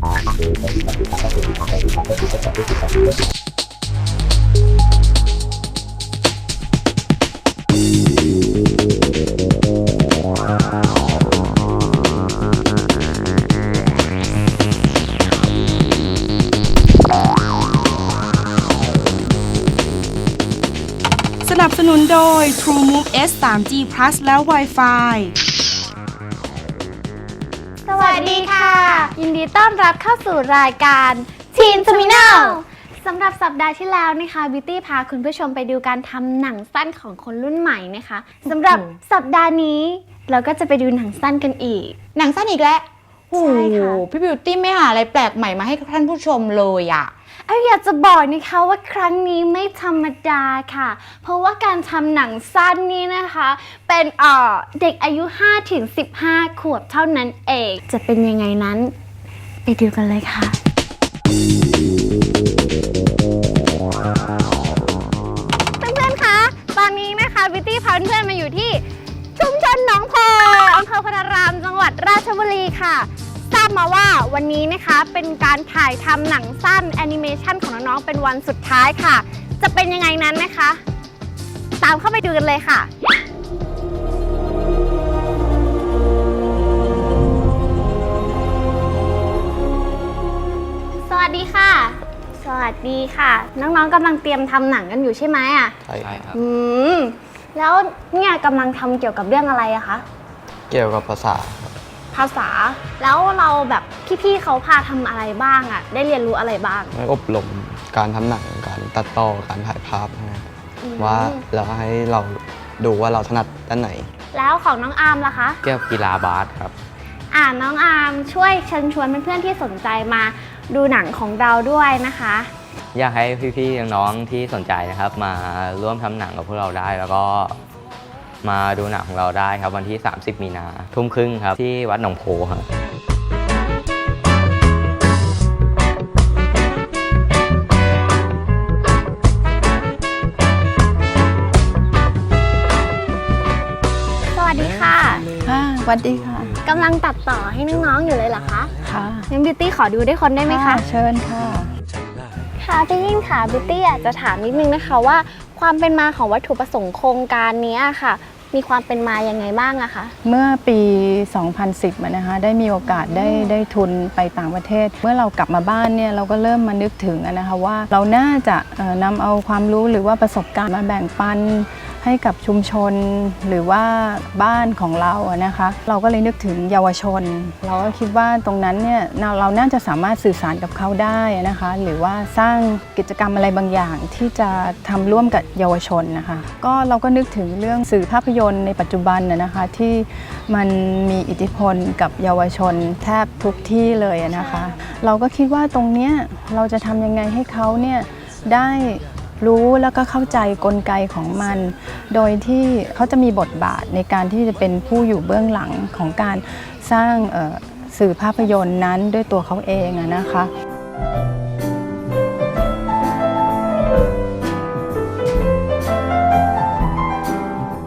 สนับสนุนโดย TrueMove S 3G Plus และ Wi-Fi สวัสดีค่ะ ยินดีต้อนรับเข้าสู่รายการ Teen Terminal สำหรับสัปดาห์ที่แล้วนะคะบิวตี้พาคุณผู้ชมไปดูการทำหนังสั้นของคนรุ่นใหม่นะคะสำหรับสัปดาห์นี้เราก็จะไปดูหนังสั้นกันอีก หนังสั้นอีกแล้วโอ้ใช่โหค่ะ พี่บิวตี้ไม่หาอะไรแปลกใหม่มาให้ท่านผู้ชมเลยอะ เอ้ยอยากจะบอกนะคะว่าครั้งนี้ไม่ธรรมดาค่ะ เพราะว่าการทำหนังสั้นนี้นะคะ เป็นเอ่อเด็กอายุ5-15 ขวบเท่านั้นเอง จะเป็นยังไงนั้น ไปดูกันเลยค่ะ เพื่อนๆ คะ ตอนนี้นะคะบิตตี้พาเพื่อนๆมาอยู่ที่ชุมชนหนองโพอำเภอพนารามจังหวัดราชบุรีค่ะ ทราบมาว่าวันนี้นะคะเป็นการถ่ายทำหนังสั้นแอนิเมชันของน้องๆ เป็นวันสุดท้ายค่ะ จะเป็นยังไงนั้นนะคะ ตามเข้าไปดูกันเลยค่ะ สวัสดีค่ะ สวัสดีค่ะ น้องๆกำลังเตรียมทำหนังกันอยู่ใช่ไหมอะ ใช่ครับ อืม แล้วเนี่ยกำลังทำเกี่ยวกับเรื่องอะไรอะคะ เกี่ยวกับภาษาครับภาษา แล้วเราแบบพี่ๆเขาพาทำอะไรบ้างอะได้เรียนรู้อะไรบ้างให้อบรมการทำหนังการตัดต่อการถ่ายภาพนะอืม ว่าเราให้เราดูว่าเราถนัดด้านไหน แล้วของน้องอาร์มล่ะคะ เกี่ยวกับกีฬาบาสครับ อ่าน้องอาร์มช่วยเชิญชวนเพื่อนๆที่สนใจมา ดูหนังของเราด้วยนะคะ อยากให้พี่ๆน้องๆที่สนใจนะครับ มาร่วมทำหนังกับพวกเราได้แล้วก็มาดูหนังของเราได้ครับวันที่ 30 มีนาทุ่มครึ่งครับ ที่วัดหนองโพครับสวัสดีค่ะ ค่ะสวัสดีค่ะ กำลังตัดต่อให้น้องๆอยู่เลยเหรอคะ ค่ะงั้นบิวตี้ขอดูด้วยคนได้ไหมคะ เชิญค่ะ ค่ะพี่ยิ่งค่ะบิวตี้อยากจะถามนิดนึงนะคะว่า ความเป็นมาของวัตถุประสงค์โครงการนี้ค่ะ มีความเป็นมายังไงบ้างอะคะ เมื่อปี 2010อะนะคะได้มีโอกาสได้ได้ทุนไปต่างประเทศ เมื่อเรากลับมาบ้านเนี่ยเราก็เริ่มมานึกถึงอะนะคะว่าเราน่าจะเอ่อนำเอาความรู้หรือว่าประสบการณ์มาแบ่งปัน ให้กับชุมชนหรือว่าบ้านของเราอะนะคะ เราก็เลยนึกถึงเยาวชน เราก็คิดว่าตรงนั้นเนี่ยเราเราน่าจะสามารถสื่อสารกับเขาได้นะคะ หรือว่าสร้างกิจกรรมอะไรบางอย่างที่จะทำร่วมกับเยาวชนนะคะ ก็เราก็นึกถึงเรื่องสื่อภาพยนตร์ในปัจจุบันนะคะที่มันมีอิทธิพลกับเยาวชนแทบทุกที่เลยนะคะ เราก็คิดว่าตรงเนี้ยเราจะทำยังไงให้เขาเนี่ยได้ รู้แล้วก็เข้าใจกลไกของมัน โดยที่เขาจะมีบทบาทในการที่จะเป็นผู้อยู่เบื้องหลังของการสร้างสื่อภาพยนตร์นั้นด้วยตัวเขาเองนะคะ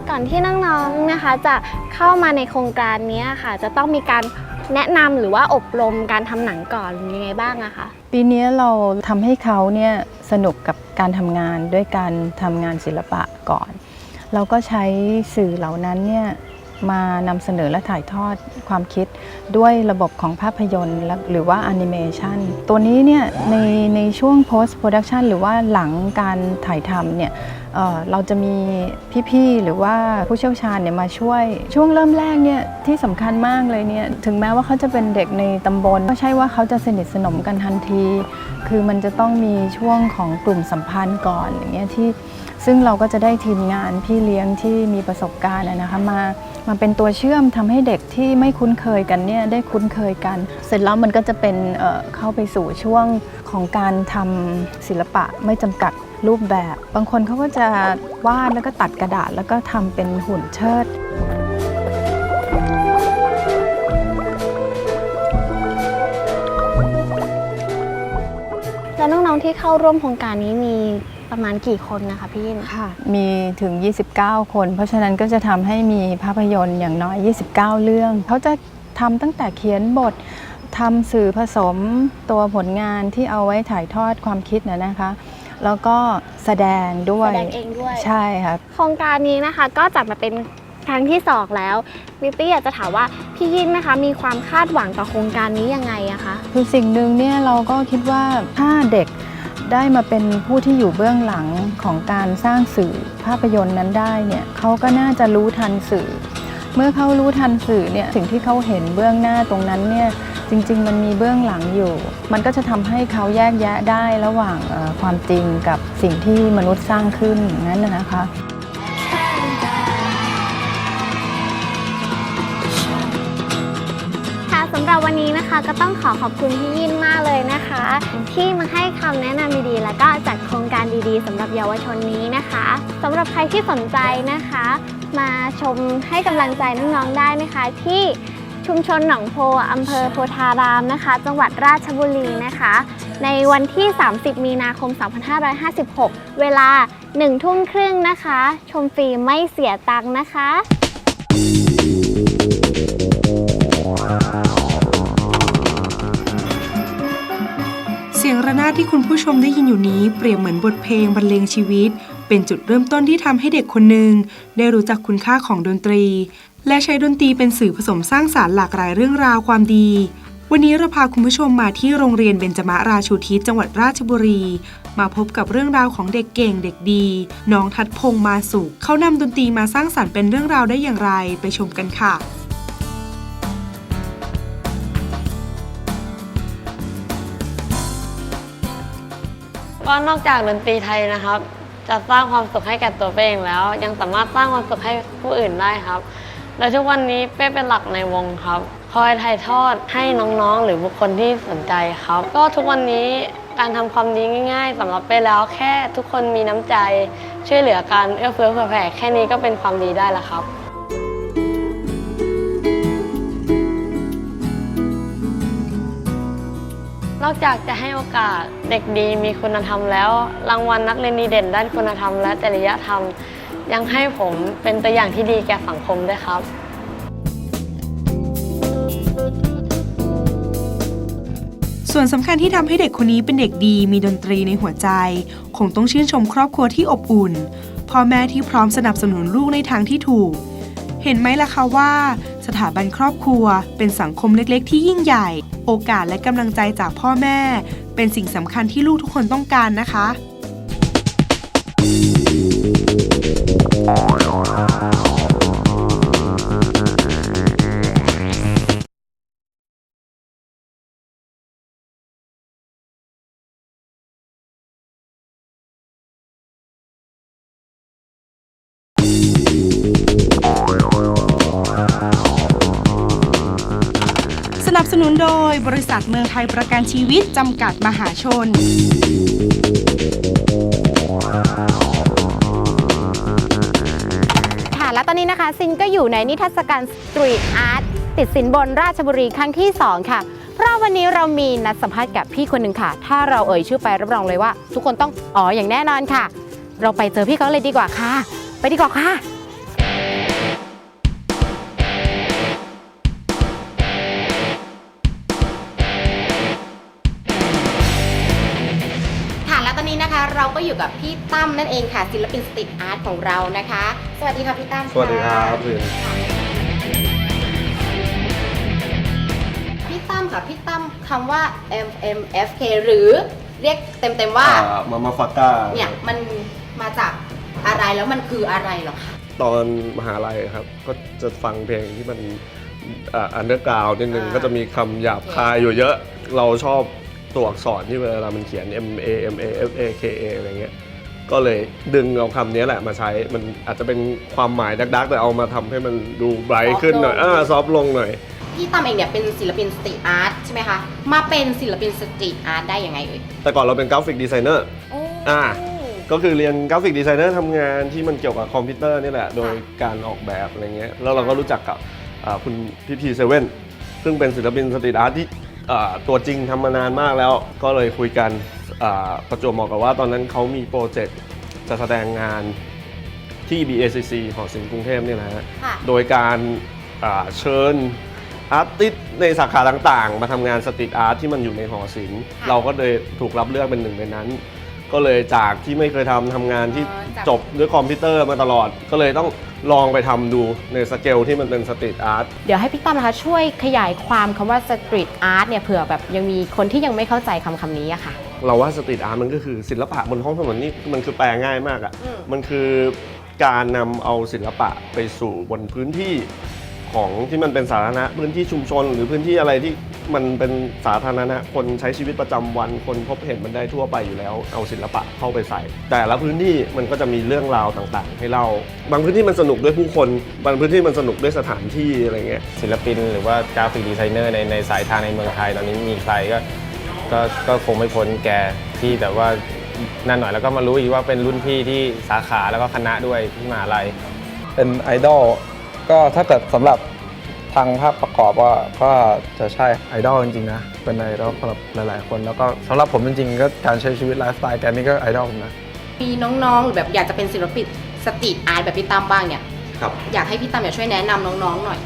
ก่อนที่น้องๆนะคะจะเข้ามาในโครงการนี้ค่ะ จะต้องมีการ แนะนำหรือว่าอบรมการทำหนังก่อนยังไงบ้างอะคะ ปีนี้เราทำให้เขาเนี่ยสนุกกับการทำงานด้วยการทำงานศิลปะก่อน เราก็ใช้สื่อเหล่านั้นเนี่ยมานำเสนอและถ่ายทอดความคิดด้วยระบบของภาพยนตร์และหรือว่าแอนิเมชันตัวนี้เนี่ยในในช่วง post production หรือว่าหลังการถ่ายทำเนี่ย เราจะมีพี่ๆ หรือว่าผู้เชี่ยวชาญเนี่ยมาช่วย ช่วงเริ่มแรกเนี่ยที่สำคัญมากเลยเนี่ยถึงแม้ว่าเขาจะเป็นเด็กในตำบลก็ใช่ว่าเขาจะสนิทสนมกันทันที คือมันจะต้องมีช่วงของกลุ่มสัมพันธ์ก่อนอย่างเงี้ยที่ซึ่งเราก็จะได้ทีมงานพี่เลี้ยงที่มีประสบการณ์นะคะมามาเป็นตัวเชื่อมทำให้เด็กที่ไม่คุ้นเคยกันเนี่ยได้คุ้นเคยกัน เสร็จแล้วมันก็จะเป็นเเข้าไปสู่ช่วงของการทำศิลปะไม่จำกัด รูปแบบ บางคนเขาก็จะวาดแล้วก็ตัดกระดาษแล้วก็ทำเป็นหุ่นเชิด แล้วน้องๆที่เข้าร่วมโครงการนี้มีประมาณกี่คนนะคะพี่ยินค่ะ มีถึง 29 คน เพราะฉะนั้นก็จะทำให้มีภาพยนตร์อย่างน้อย 29 เรื่อง เขาจะทำตั้งแต่เขียนบททำสื่อผสมตัวผลงานที่เอาไว้ถ่ายทอดความคิดนะนะคะ แล้วก็แสดงด้วย แสดงเองด้วย ใช่ค่ะโครงการนี้นะคะก็จัดมาเป็นครั้งที่สองแล้วบิวตี้อยากจะถามว่าพี่ยินนะคะมีความคาดหวังต่อโครงการนี้ยังไงอะคะ คือสิ่งหนึ่งเนี่ยเราก็คิดว่าถ้าเด็กได้มาเป็นผู้ที่อยู่เบื้องหลังของการสร้างสื่อภาพยนตร์นั้นได้เนี่ยเขาก็น่าจะรู้ทันสื่อ เมื่อเขารู้ทันสื่อเนี่ยสิ่งที่เขาเห็นเบื้องหน้าตรงนั้นเนี่ยจริง ๆ มันมีเบื้องหลังอยู่ มันก็จะทำให้เขาแยกแยะได้ระหว่างความจริงกับสิ่งที่มนุษย์สร้างขึ้นอย่างนั้นนะคะ สำหรับวันนี้นะคะก็ต้องขอขอบคุณพี่ยินมากเลยนะคะ ที่มาให้คำแนะนำดีๆ แล้วก็จัดโครงการดีๆสำหรับเยาวชนนี้นะคะสำหรับใครที่สนใจนะคะ มาชมให้กำลังใจน้องๆได้นะคะ ที่ชุมชนหนองโพอำเภอโพธารามนะคะ จังหวัดราชบุรีนะคะ ในวันที่ 30 มีนาคม 2556 เวลา1ทุ่มครึ่งนะคะ ชมฟรีไม่เสียตังค์นะคะ สียงระนาดที่คุณผู้ชมได้ยินอยู่นี้เปรียบเหมือนบทเพลงบรรเลงชีวิต เป็นจุดเริ่มต้นที่ทำให้เด็กคนหนึ่งได้รู้จักคุณค่าของดนตรี และใช้ดนตรีเป็นสื่อผสมสร้างสารรค์หลากหลายเรื่องราวความดี วันนี้เราพาคุณผู้ชมมาที่โรงเรียนเบญจมาราชูทิศจังหวัดราชบุรี มาพบกับเรื่องราวของเด็กเก่งเด็กดี น้องทัดพงมาสุขเขานำดนตรีมาสร้างสรรค์เป็นเรื่องราวได้อย่างไรไปชมกันค่ะ ก็นอกจากดนตรีไทยนะครับ จะสร้างความสุขให้แก่ตัวเป้เองแล้ว ยังสามารถสร้างความสุขให้ผู้อื่นได้ครับ โดยทุกวันนี้เป้เป็นหลักในวงครับ คอยถ่ายทอดให้น้องๆ หรือบุคคลที่สนใจครับ ก็ทุกวันนี้การทำความดีง่าย ๆสำหรับเป้แล้วแค่ทุกคนมีน้ำใจ ช่วยเหลือกันเอื้อเฟื้อเผื่อแผ่แค่นี้ก็เป็นความดีได้แล้วครับ นอกจากจะให้โอกาสเด็กดีมีคุณธรรมแล้ว รางวัลนักเรียนดีเด่นด้านคุณธรรมและจริยธรรม ยังให้ผมเป็นตัวอย่างที่ดีแก่สังคมด้วยครับ ส่วนสำคัญที่ทำให้เด็กคนนี้เป็นเด็กดีมีดนตรีในหัวใจ คงต้องชื่นชมครอบครัวที่อบอุ่นพ่อแม่ที่พร้อมสนับสนุนลูกในทางที่ถูก เห็นไหมล่ะคะว่า สถาบันครอบครัว เป็นสังคมเล็กๆ ที่ยิ่งใหญ่ โอกาสและกำลังใจจากพ่อแม่ เป็นสิ่งสำคัญที่ลูกทุกคนต้องการนะคะ นับสนุนโดยบริษัทเมืองไทยประกันชีวิต จำกัดมหาชน ค่ะ และตอนนี้นะคะซินก็อยู่ในนิทรรศการสตรีทอาร์ตติดสินบนราชบุรีครั้งที่ 2 ค่ะ เพราะวันนี้เรามีนัดสัมภาษณ์กับพี่คนหนึ่งค่ะ ถ้าเราเอ่ยชื่อไปรับรองเลยว่า ทุกคนต้องอ๋ออย่างแน่นอนค่ะ เราไปเจอพี่เขาเลยดีกว่าค่ะ ไปดีกว่าค่ะค่ะ อยู่กับพี่ตั้มนั่นเองค่ะ ศิลปินสตรีทอาร์ตของเรานะคะ สวัสดีค่ะพี่ตั้มสวัสดีครับพี่ตั้มค่ะพี่ตั้มคำว่า MMFK หรือเรียกเต็มๆว่ามามาฟาก้าเนี่ยมันมาจากอะไรแล้วมันคืออะไรเหรอคะ ตอนมหาลัยครับ ก็จะฟังเพลงที่มันอันเดอร์กราวนิดนึงอ่าก็จะมีคำหยาบคายอยู่เยอะ เราชอบ ตัวอักษรที่เวลามันเขียน M A M A F A K A อะไรเงี้ยก็เลยดึงเอาคำนี้แหละมาใช้มันอาจจะเป็นความหมายดักๆ แต่เอามาทำให้มันดูไบรท์ขึ้นหน่อยอ่าซอฟลงหน่อยพี่ตั้มเองเนี่ยเป็นศิลปินสตรีทอาร์ตใช่ไหมคะ มาเป็นศิลปินสตรีทอาร์ตได้ยังไงเอ่ย แต่ก่อนเราเป็นกราฟิกดีไซเนอร์อ่า ก็คือเรียนกราฟิกดีไซเนอร์ทำงานที่มันเกี่ยวกับคอมพิวเตอร์นี่แหละ โดยการออกแบบอะไรเงี้ย แล้วเราก็รู้จักกับอ่าคุณพิธีเซเว่นซึ่งเป็นศิลปินสตรีทอาร์ตที่อ่า ตัวจริงทำมานานมากแล้วก็เลยคุยกันอ่าประจวบเหมาะกับว่าตอนนั้นเขามีโปรเจกต์จะแสดงงานที่ BACC หอศิลป์กรุงเทพนี่แหละฮะค่ะโดยการอ่าเชิญอาร์ติสในสาขาต่างๆ มาทำงานสตรีทอาร์ตที่มันอยู่ในหอศิลป์ เราก็เลยถูกรับเลือกเป็นหนึ่งในนั้น ก็เลยจากที่ไม่เคยทำทำงานที่อ๋อจากจบด้วยคอมพิวเตอร์มาตลอด ก็เลยต้องลองไปทำดูในสเกลที่มันเป็นสตรีทอาร์ต เดี๋ยวให้พี่ตั้มนะคะช่วยขยายความคำว่าสตรีทอาร์ตเนี่ยเผื่อแบบยังมีคนที่ยังไม่เข้าใจคำคำนี้อะค่ะ เราว่าสตรีทอาร์ตมันก็คือศิลปะบนท้องถนนนี่มันคือแปลง่ายมากอะ่ะ อืมมันคือการนำเอาศิลปะไปสู่บนพื้นที่ ของที่มันเป็นสาธารณะพื้นที่ชุมชน หรือพื้นที่อะไรที่มันเป็นสาธารณะคนใช้ชีวิตประจำวัน คนพบเห็นมันได้ทั่วไปอยู่แล้ว เอาศิลปะเข้าไปใส่ แต่ละพื้นที่มันก็จะมีเรื่องราวต่างๆ ให้เล่า บางพื้นที่มันสนุกด้วยผู้คน บางพื้นที่มันสนุกด้วยสถานที่อะไรเงี้ย ศิลปินหรือว่ากราฟิกดีไซเนอร์ในในสายทางในเมืองไทย ตอนนี้มีใครก็ก็ก็คงไม่พ้นแกที่แต่ว่านั่นหน่อยแล้วก็มารู้อีกว่าเป็นรุ่นพี่ที่สาขาแล้วก็คณะด้วยที่มหาลัยเป็นไอดอล ก็ถ้าเกิดสำหรับทางภาพประกอบว่าก็จะใช่ไอดอลจริงๆนะ เป็นไอดอลสำหรับหลายๆคน แล้วก็สำหรับผมจริงๆ ก็การใช้ชีวิตไลฟ์สไตล์แกนี่ก็ไอดอลผมนะ มีน้องๆ หรือแบบอยากจะเป็นศิลปินสตรีทอาร์ตแบบพี่ตั้มบ้างเนี่ย ครับอยากให้พี่ตั้มเนี่ยช่วยแนะนำน้องๆหน่อย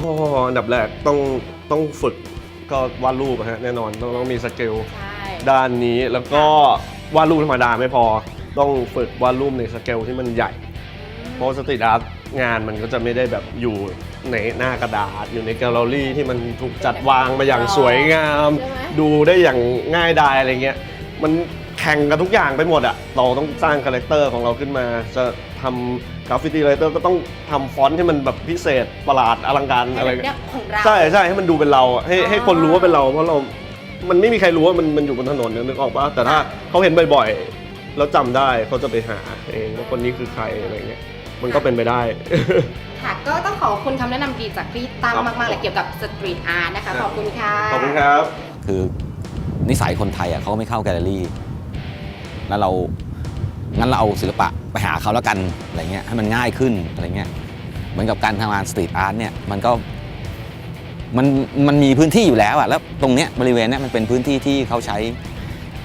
ก็อันดับแรกต้องต้องฝึกก็วาดรูปอะฮะแน่นอนต้องต้องมีสเกลใช่ ด้านนี้แล้วก็วาดรูปธรรมดาไม่พอ ต้องฝึกวาดรูปในสเกลที่มันใหญ่ เพราะสตรีทอาร์ต งานมันก็จะไม่ได้แบบอยู่ในหน้ากระดาษ อยู่ในแกลเลอรี่ที่มันถูกจัดวางมาอย่างสวยงาม ใช่ไหม ดูได้อย่างง่ายดายอะไรเงี้ยมันแข่งกันทุกอย่างไปหมดอะเราต้องสร้างคาแรคเตอร์ของเราขึ้นมา จะทำกราฟฟิตี้ไรเตอร์ก็ต้องทำฟอนต์ที่มันแบบพิเศษประหลาดอลังการอะไรเนี่ยของเรา ใช่ใช่ให้มันดูเป็นเราอะให้อ๋อ ให้คนรู้ว่าเป็นเรา เพราะเรา มันไม่มีใครรู้ว่ามันมันอยู่บนถนนเนี่ยนึกออกปะแต่ถ้าเขาเห็นบ่อยๆ แล้วจำได้เขาจะไปหาเองว่าคนนี้คือใครอะไรเงี้ย มันก็เป็นไปได้ ค่ะ ก็ต้องขอบคุณคำแนะนำดีจากพี่ตั้มครับมากๆเลยเกี่ยวกับสตรีทอาร์ตนะคะ ขอบคุณค่ะ ขอบคุณครับ คือนิสัยคนไทยอะเขาก็ไม่เข้าแกลเลอรี่ แล้วเรา งั้นเราเอาศิลปะไปหาเขาแล้วกัน อะไรเงี้ย ให้มันง่ายขึ้น อะไรเงี้ย เหมือนกับการทำงานสตรีทอาร์ตเนี่ย มันก็ มันมันมีพื้นที่อยู่แล้วอะ แล้วตรงเนี้ยบริเวณเนี้ยมันเป็นพื้นที่ที่เขาใช้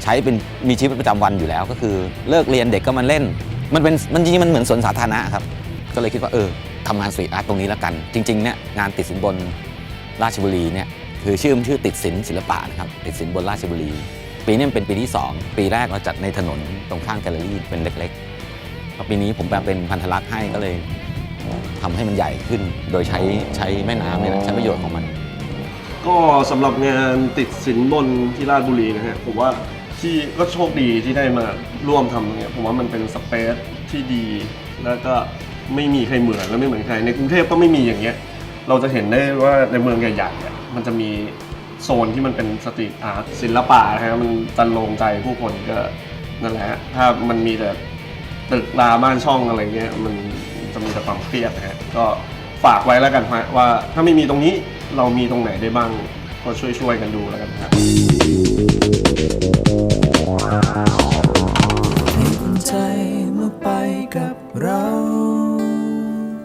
ใช้เป็นมีชีวิตประจำวันอยู่แล้ว ก็คือเลิกเรียนเด็กก็มาเล่น มันเป็นมันจริงๆมันเหมือนสวนสาธารณะครับ ก็เลยคิดว่าเออทำงานสตรีทอาร์ตตรงนี้แล้วกัน จริงๆเนี่ยงานติดสินบนราชบุรีเนี่ยคือชื่อมันชื่อติดสินศิลปะนะครับติดสินบนราชบุรี ปีนี้เป็นปีที่ 2 ปีแรกเราจัดในถนนตรงข้างแกลเลอรี่เป็นเล็กๆปีนี้ผมแบบเป็นพันธลักษณ์ให้ก็เลยทำให้มันใหญ่ขึ้น โดยใช้ใช้แม่น้ำเนี่ยใช้ประโยชน์ของมัน ก็สำหรับงานติดสินบนที่ราชบุรีนะฮะผมว่า ที่ก็โชคดีที่ได้มาร่วมทำเนี่ยผมว่ามันเป็นสเปซที่ดี แล้วก็ไม่มีใครเหมือนและไม่เหมือนใครในกรุงเทพก็ไม่มีอย่างเงี้ย เราจะเห็นได้ว่าในเมืองใหญ่ๆอะมันจะมีโซนที่มันเป็นสตรีทอาร์ตศิลปะนะฮะมันจันลงใจผู้คนก็นั่นแหละฮะถ้ามันมีแต่ตึกราบ้านช่องอะไรเงี้ยมันจะมีแต่ความเครียดนะฮะก็ฝากไว้แล้วกันฮะว่าถ้าไม่มีตรงนี้เรามีตรงไหนได้บ้างก็ช่วยๆกันดูแล้วกันครับ ฮะ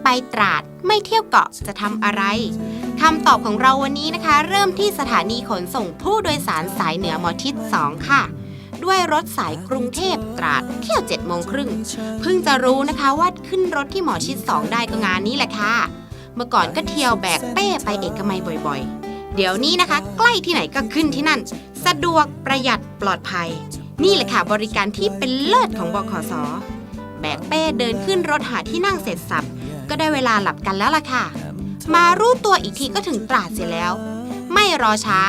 ไปตราดไม่เที่ยวเกาะจะทำอะไรคำตอบของเราวันนี้นะคะ เริ่มที่สถานีขนส่งผู้โดยสารสายเหนือหมอทิศ2ค่ะ ด้วยรถสายกรุงเทพตราดเที่ยว7โมงครึ่งเพิ่งจะรู้นะคะว่าขึ้นรถที่หมอชิด2ได้ก็งานนี้แหละค่ะ เมื่อก่อนก็เที่ยวแบกเป้ไปเอกมัยบ่อยๆ เดี๋ยวนี้นะคะ ใกล้ที่ไหนก็ขึ้นที่นั่น สะดวกประหยัดปลอดภัย นี่แหละค่ะบริการที่เป็นเลิศของบขส บกเป้เดินขึ้นรถหาที่นั่งเสร็จสับ ก็ได้เวลาหลับกันแล้วล่ะค่ะ มารู้ตัวอีกทีก็ถึงตราดเสียแล้ว ไม่รอช้า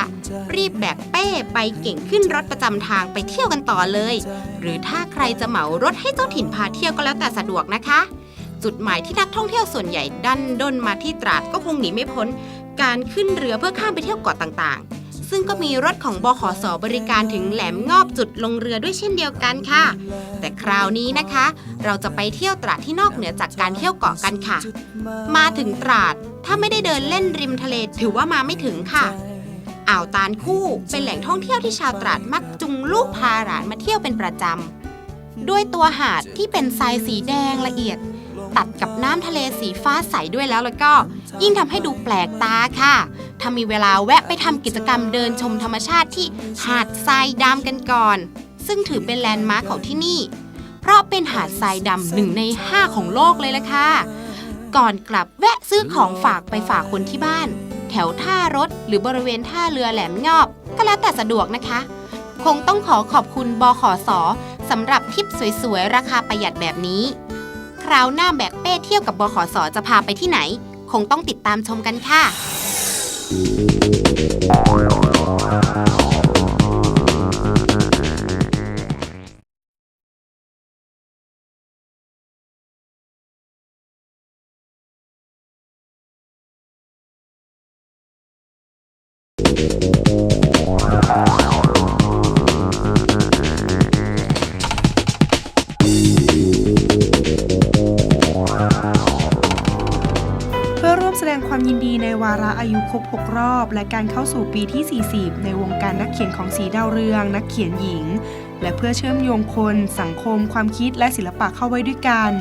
รีบแบกเป้ไปเก่งขึ้นรถประจำทางไปเที่ยวกันต่อเลย หรือถ้าใครจะเหมารถให้เจ้าถิ่นพาเที่ยวก็แล้วแต่สะดวกนะคะ จุดหมายที่นักท่องเที่ยวส่วนใหญ่ดันด้นมาที่ตราดก็คงหนีไม่พ้น การขึ้นเรือเพื่อข้ามไปเที่ยวเกาะต่างๆ ซึ่งก็มีรถของบขสบริการถึงแหลมงอบจุดลงเรือด้วยเช่นเดียวกันค่ะ แต่คราวนี้นะคะ เราจะไปเที่ยวตราดที่นอกเหนือจากการเที่ยวเกาะกันค่ะ มาถึงตราดถ้าไม่ได้เดินเล่นริมทะเลถือว่ามาไม่ถึงค่ะอ่าวตาลคู่เป็นแหล่งท่องเที่ยวที่ชาวตราดมักจุงลูกพาหลานมาเที่ยวเป็นประจำด้วยตัวหาดที่เป็นทรายสีแดงละเอียด ตัดกับน้ำทะเลสีฟ้าใสด้วยแล้วแล้วก็ ยิ่งทำให้ดูแปลกตาค่ะ ถ้ามีเวลาแวะไปทำกิจกรรมเดินชมธรรมชาติที่หาดทรายดำกันก่อน ซึ่งถือเป็นแลนด์มาร์คของที่นี่ เพราะเป็นหาดทรายดำหนึ่งในห้าของโลกเลยละค่ะ ก่อนกลับแวะซื้อของฝากไปฝากคนที่บ้าน แถวท่ารถหรือบริเวณท่าเรือแหลมยอบ ก็แล้วแต่สะดวกนะคะ คงต้องขอขอบคุณบขสสำหรับทิปสวยๆ ราคาประหยัดแบบนี้ คราวหน้าแบกเป้เที่ยวกับบขสจะพาไปที่ไหน คงต้องติดตามชมกันค่ะ Oh, รอบ และการเข้าสู่ปีที่ 40 ในวงการนักเขียนของสีดาวเรือง นักเขียนหญิง และเพื่อเชื่อมโยงคน สังคม ความคิดและศิลปะเข้าไว้ด้วยกัน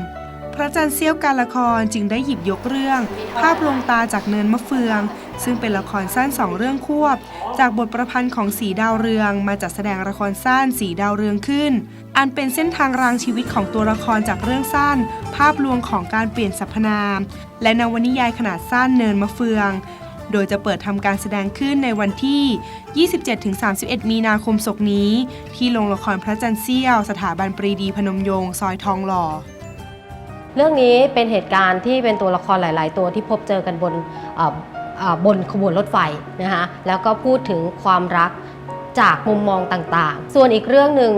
พระจันทร์เสี้ยวการละครจึงได้หยิบยกเรื่อง ภาพลวงตาจากเนินมะเฟือง ซึ่งเป็นละครสั้นสองเรื่องควบ จากบทประพันธ์ของสีดาวเรือง มาจัดแสดงละครสั้นสีดาวเรืองขึ้น อันเป็นเส้นทางรางชีวิตของตัวละครจากเรื่องสั้น ภาพลวงของการเปลี่ยนสรรพนาม และนวนิยายขนาดสั้นเนินมะเฟือง โดยจะเปิดทำการแสดงขึ้นในวันที่ 27-31 มีนาคมศกนี้ ที่โรงละครพระจันทร์เสี้ยว สถาบันปรีดีพนมยงค์ซอยทองหล่อ เรื่องนี้เป็นเหตุการณ์ที่เป็นตัวละครหลาย ๆ ตัวที่พบเจอกันบนเอ่อเอ่อบนขบวนรถไฟนะคะแล้วก็พูดถึงความรักจากมุมมองต่าง ๆ ส่วนอีกเรื่องหนึ่ง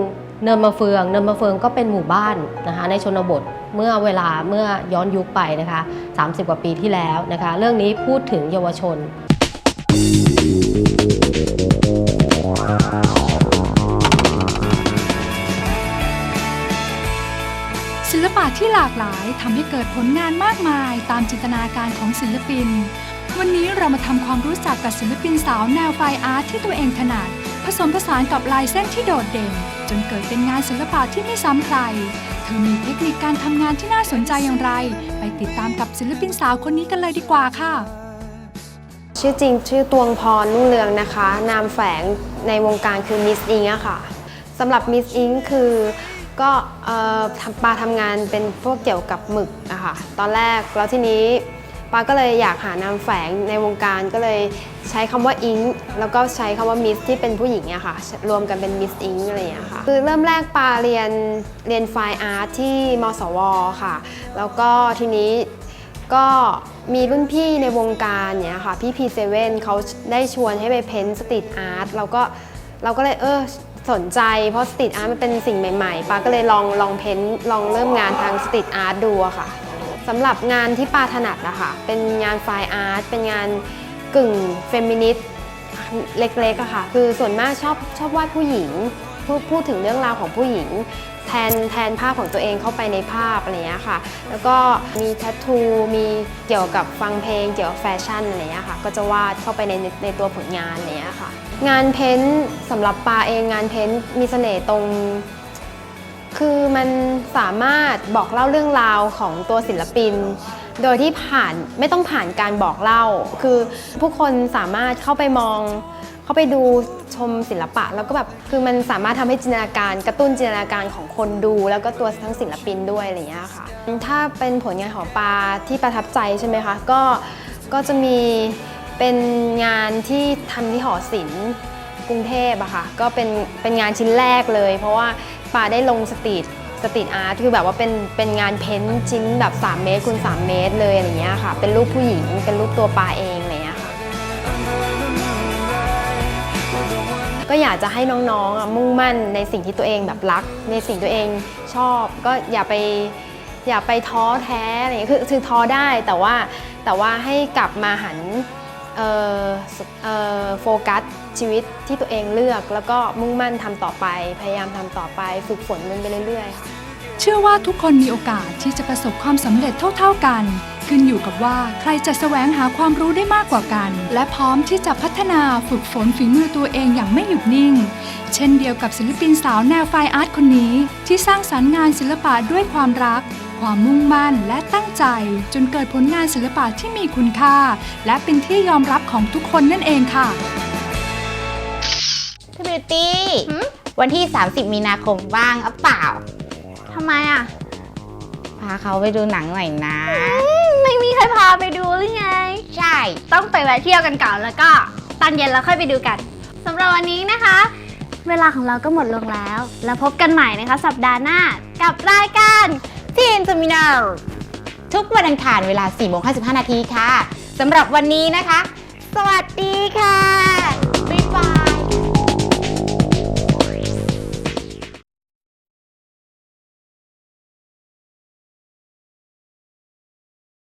เนินมะเฟืองเนินมะเฟืองก็เป็นหมู่บ้านนะคะในชนบทเมื่อเวลาเมื่อย้อนยุคไปนะคะ 30 กว่าปีที่แล้วนะคะ เรื่องนี้พูดถึงเยาวชน ศิลปะที่หลากหลายทำให้เกิดผลงานมากมายตามจินตนาการของศิลปิน วันนี้เรามาทำความรู้จักกับศิลปินสาวแนวไฟอาร์ตที่ตัวเองถนัด สมผสานกับลายเส้นที่โดดเด่น จนเกิดเป็นงานศิลปะที่ไม่ซ้ำใคร เธอมีเทคนิคการทำงานที่น่าสนใจอย่างไร ไปติดตามกับศิลปินสาวคนนี้กันเลยดีกว่าค่ะ ชื่อจริงชื่อตวงพรนุ่งเรืองนะคะ นามแฝงในวงการคือมิสอิงอะค่ะสำหรับมิสอิงคือก็ทำปาทำงานเป็นพวกเกี่ยวกับหมึกอะคะตอนแรกแล้วทีนี้ ปาก็เลยอยากหานามแฝงในวงการก็เลยใช้คำว่าอิงแล้วก็ใช้คำว่ามิสที่เป็นผู้หญิงอะค่ะ รวมกันเป็นมิสอิงอะไรอย่างเงี้ยค่ะ คือเริ่มแรกปาเรียนเรียนไฟอาร์ตที่มสวค่ะ แล้วก็ทีนี้ก็มีรุ่นพี่ในวงการเนี่ยค่ะ พี่พีเซเว่นเขาได้ชวนให้ไปเพ้นสตรีทอาร์ตเราก็เราก็เลยเออสนใจเพราะสตรีทอาร์ตมันเป็นสิ่งใหม่ ๆปาก็เลยลองลองเพ้นลองเริ่มงานทางสตรีทอาร์ตดูอะค่ะ สำหรับงานที่ปาถนัดอะค่ะเป็นงานไฟอาร์ตเป็นงานกึ่งเฟมินิสต์เล็กๆอะค่ะ คือส่วนมากชอบชอบวาดผู้หญิงพูดพูดถึงเรื่องราวของผู้หญิง แทนแทนภาพของตัวเองเข้าไปในภาพอะไรอย่างเงี้ยค่ะ แล้วก็มีแทททูมีเกี่ยวกับฟังเพลง เกี่ยวกับแฟชั่นอะไรอย่างเงี้ยค่ะ ก็จะวาดเข้าไปในในตัวผลงานอะไรอย่างเงี้ยค่ะ งานเพ้นสำหรับปาเองงานเพ้นมีเสน่ห์ตรง คือมันสามารถบอกเล่าเรื่องราวของตัวศิลปิน โดยที่ผ่านไม่ต้องผ่านการบอกเล่า คือผู้คนสามารถเข้าไปมอง เข้าไปดูชมศิลปะ แล้วก็แบบคือมันสามารถทำให้จินตนาการกระตุ้นจินตนาการของคนดู แล้วก็ตัวทั้งศิลปินด้วยอะไรอย่างเงี้ยค่ะ ถ้าเป็นผลงานของปาที่ประทับใจใช่ไหมคะก็ก็จะมีเป็นงานที่ทำที่หอศิลป์กรุงเทพอะค่ะก็เป็นเป็นงานชิ้นแรกเลย เพราะว่า ปาได้ลงสตรีทสตรีทอาร์ตคือแบบว่าเป็นเป็นงานเพ้นท์ชิ้นแบบ 3 เมตรคูณ3เมตรเลยอะไรอย่างเงี้ยค่ะ เป็นรูปผู้หญิงเป็นรูปตัวปาเองอะไรอย่างเงี้ยค่ะ ก็อยากจะให้น้องๆมุ่งมั่นในสิ่งที่ตัวเองแบบรัก ในสิ่งตัวเองชอบ ก็อย่าไปอย่าไปท้อแท้อะไรอย่างเงี้ยคือคือท้อได้แต่ว่าแต่ว่าให้กลับมาหัน โฟกัสชีวิตที่ตัวเองเลือก แล้วก็มุ่งมั่นทำต่อไป พยายามทำต่อไป ฝึกฝนมันไปเรื่อยๆค่ะ เชื่อว่าทุกคนมีโอกาสที่จะประสบความสำเร็จเท่าๆกัน ขึ้นอยู่กับว่าใครจะแสวงหาความรู้ได้มากกว่ากัน และพร้อมที่จะพัฒนาฝึกฝนฝีมือตัวเองอย่างไม่หยุดนิ่ง เช่นเดียวกับศิลปินสาวแนวไฟอาร์ตคนนี้ ที่สร้างสรรค์งานศิลปะด้วยความรัก ความมุ่งมั่นและตั้งใจ จนเกิดผลงานศิลปะที่มีคุณค่า และเป็นที่ยอมรับของทุกคนนั่นเองค่ะ พี่บิวตี้วันที่ 30 มีนาคมว่างหรือเปล่า ทำไมอะ พาเขาไปดูหนังหน่อยนะไมไม่มีใครพาไปดูหรือไง ใช่ ต้องไปแวะเที่ยวกันก่อนแล้วก็ตอนเย็นเราค่อยไปดูกันสำหรับวันนี้นะคะ เวลาของเราก็หมดลงแล้ว แล้วพบกันใหม่นะคะ สัปดาห์หน้ากับรายการทีนจมินาทุกวันอังคารเวลา4โมง55นาทีค่ะสำหรับวันนี้นะคะ สวัสดีค่ะ บ๊ายบาย